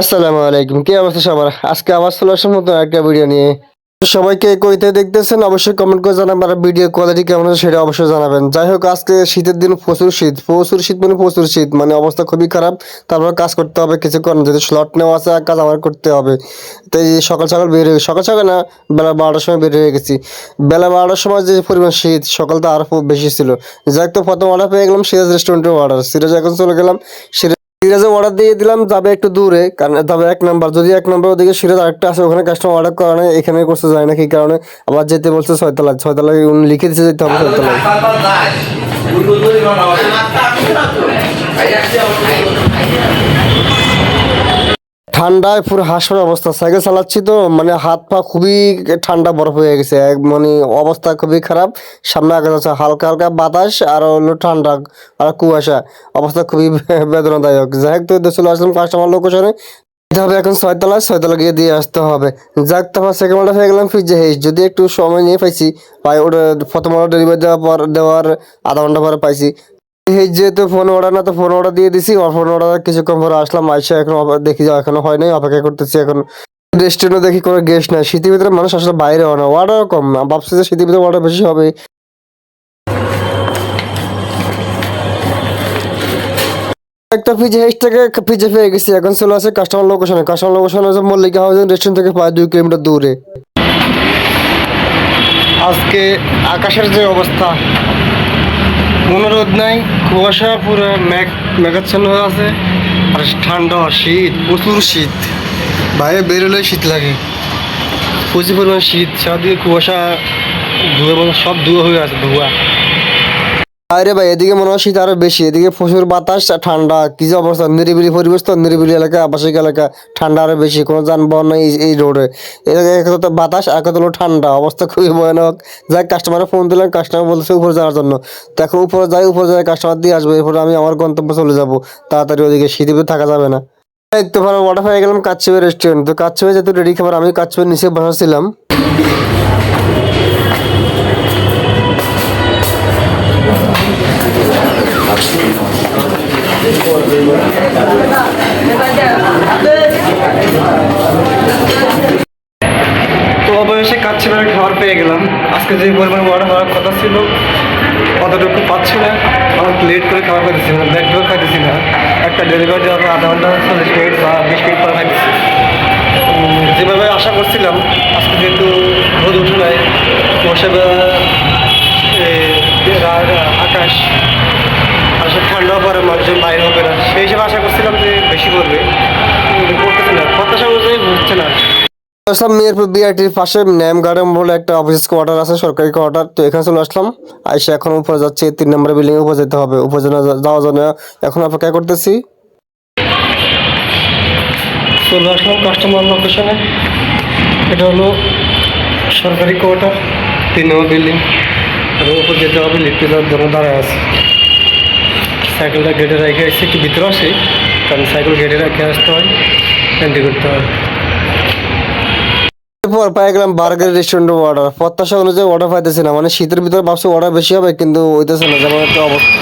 আসসালামু আলাইকুম, কি অবস্থা সবার? আজকে আবার আসার মতো একটা ভিডিও নিয়ে। সবাইকে কইতে দেখতেছেন, অবশ্যই কমেন্ট করে জানাবেন আর ভিডিও কোয়ালিটি কেমন আছে সেটা অবশ্যই জানাবেন। যাই হোক, আজকে শীতের দিন প্রচুর শীত প্রচুর শীত মানে প্রচুর শীত মানে অবস্থা খুবই খারাপ। তারপর কাজ করতে হবে কিছু কিছুক্ষণ, যদি স্লট নেওয়া আছে কাজ আমার করতে হবে। তো এই সকাল সকাল বের হয়ে, সকাল সকাল না, বেলা বারোটার সময় বের হয়ে গেছি। বেলা বারোটার সময় যে পরিমাণ শীত, সকাল তো আরও খুব বেশি ছিল। যাই তো প্রথম অর্ডার পেয়ে গেলাম সিরাজ রেস্টুরেন্টের অর্ডার সিরাজ এখন চলে গেলাম, সিরাজ সিরাজে অর্ডার দিয়ে দিলাম, যাবে একটু দূরে। কারণ যাবে এক নাম্বার যদি এক নাম্বার ওদিকে সিরাজ আরেকটা আছে, ওখানে কাস্টমার অর্ডার করা নেই এখানে করতে যায় না কি কারণে আবার যেতে বলছে ছয়তলা ছয়তলা উনি লিখে দিচ্ছে যেতে হবে ছয়তলায়। ঠান্ডায় পুরো হাঁসের অবস্থা, সাইকেল চালাচ্ছি তো মানে হাত পা খুবই ঠান্ডা বরফ হয়ে গেছে মানে অবস্থা খুবই খারাপ। সামনে আগে যাচ্ছে হালকা হালকা বাতাস, আর হলো ঠান্ডা, আর কুয়াশা, অবস্থা খুবই বেদনাদায়ক। যাই হোক, তো চলে আসলাম কাস্টমার লোকেশনে যেতে হবে এখন ছয়তলা ছয়তলা গিয়ে দিয়ে আসতে হবে। যাক তারপর সেকেন্ড অর্ডার হয়ে গেলাম ফ্রিজে হেস যদি একটু সময় নিয়ে পাইছি পাই ওটা প্রথম অর্ডার ডেলিভারি দেওয়ার পর দেওয়ার আধা ঘণ্টা পরে পাইছি। এই যেহেতু ফোন অর্ডার না, তো ফোন অর্ডার দিয়ে দিছি। ফোন অর্ডার কিছুক্ষণ পরে আসলাম, আইসা এখন দেখি এখনও হয় নাই, অপেক্ষা করতেছি এখন। রেস্টুরেন্টে দেখি কোনো গেস্ট নাই। শীতের ভিতরে মানুষ আসলে বাইরে হয় না অর্ডার কম। না ভাবছি যে শীতের ভিতরে অর্ডার বেশি হবে। একটা পিজে হেস থেকে পিজে পেয়ে গেছি, এখন চলে আসে কাস্টমার লোকেশনে কাস্টমার লোকেশন হচ্ছে মল্লিকা হাউস রেস্টুরেন্ট থেকে প্রায় দুই কিলোমিটার দূরে। আজকে আকাশের যে অবস্থা কোনো রোদ নাই কুয়াশা পুরো মেঘ মেঘাচ্ছন্ন হয়ে আছে, আর ঠান্ডা শীত, প্রচুর শীত। বাইরে বেরোলে শীত লাগে। প্রচুর পরিমাণ শীত, চারদিকে কুয়াশা, ধুয়ে, সব ধুয়ে হয়ে আছে, ধোয়া। আরে ভাই, এদিকে মনে হয় শীত আরও বেশি। এদিকে প্রচুর বাতাস ঠান্ডা। কি যে অবস্থা? নিরিবিলি পরিবেশ তো, নিরিবিলি এলাকা, আবাসিক এলাকা। ঠান্ডা আরও বেশি, কোনো যানবাহন নেই এই- রোডে। এক তো বাতাস এক হলো ঠান্ডা। অবস্থা খুবই ভয়ানক। যাই কাস্টমারে ফোন দিলাম কাস্টমার বলছে উপরে যাওয়ার জন্য। এখন উপরে যাই উপরে যাই কাস্টমার দিয়ে আসব। এরপরে আমি আমার গন্তব্যে চলে যাব। তাড়াতাড়ি ওদিকে শীতে থাকা যাবে না। একটু ভালো অর্ডার হয়ে গেলাম কাচ্চুপের রেস্টুরেন্ট তো কাচ্চুপে যেহেতু রেডি খাবার, আমি কাচ্চুপের নিচে বসাচ্ছিলাম তো অবশেষে কাচ্চিমের খাবার পেয়ে গেলাম। আজকে যে পরিমাণ অর্ডার হওয়ার কথা ছিল অতটুকু পাচ্ছি না। অনেক লেট করে খাবার খাইতেছি না ব্যাক ডোর খাইতেছি না। একটা ডেলিভারি দেওয়ার আধা ঘণ্টা চল্লিশ মিনিট বা বিশ মিনিট পর খাইতেছি। যেভাবে আশা করছিলাম আজকে যেহেতু রোদ উঠে নাই কুয়াশা বা- এ, রা- আকাশ পরে মানুষজন বাইরে হবে না। সেই হিসেবে আশা করছিলাম যে বেশি করবে। করতেছে না। প্রত্যাশা অনুযায়ী হচ্ছে না। আসলাম মিরপুর বিআরটির পাশে ন্যাম গার্ডেন বলে একটা অফিস কোয়ার্টার আছে সরকারি কোয়ার্টার তো এখানে চলে আসলাম। আইসা এখন উপরে যাচ্ছি তিন নম্বর বিল্ডিং এ উপরে যেতে হবে। উপরে যাওয়ার জন্য এখন অপেক্ষা করতেছি। চলে আসলাম কাস্টমার লোকেশনে এটা হলো সরকারি কোয়ার্টার তিন নম্বর বিল্ডিং আর উপর যেতে হবে লিফটে যাওয়ার জন্য দাঁড়ায় আছে। সাইকেলটা গেটে রেখে এসে একটু ভিতরে আসি কারণ সাইকেল গেটে রেখে আসতে হয় এন্ট্রি করতে হয়। এরপর পাই গেলাম বার্গার রেস্টুরেন্ট অর্ডার প্রত্যাশা অনুযায়ী অর্ডার পাইতেছি না মানে শীতের ভিতরে ভাবছি অর্ডার বেশি হবে কিন্তু হইতেছে না যেমন একটা অবস্থা।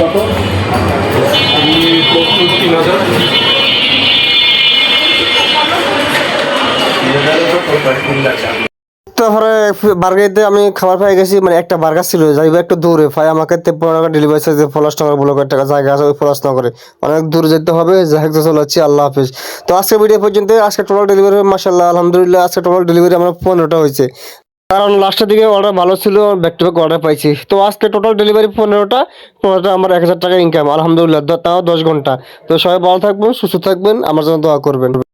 কত? তিন হাজার। তিন হাজার টাকা তারপরে বার্গারিতে আমি খাবার পেয়ে গেছি মানে একটা বার্গার ছিল, যাইবে একটু দূরে, ভাই আমাকে তেপ্পন্ন টাকা ডেলিভারি চার্জ পলাশ নগর ব্লকের টাকা জায়গা আছে, ওই পলাশ নগরে। অনেক দূরে যেতে হবে, যাই তো চলে যাচ্ছি, আল্লাহ হাফিজ। তো আজকে ভিডিও পর্যন্ত, আজকে টোটাল ডেলিভারি মাসাল্লাহ আলহামদুলিল্লাহ, আজকে টোটাল ডেলিভারি আমার পনেরোটা হয়েছে। কারণ লাস্টের দিকে অর্ডার ভালো ছিল ব্যাক টু ব্যাক অর্ডার পাইছি। তো আজকে টোটাল ডেলিভারি পনেরোটা পনেরোটা আমার এক হাজার টাকা ইনকাম আলহামদুলিল্লাহ তাও দশ ঘণ্টা। তো সবাই ভালো থাকবেন, সুস্থ থাকবেন, আমার জন্য দোয়া করবেন।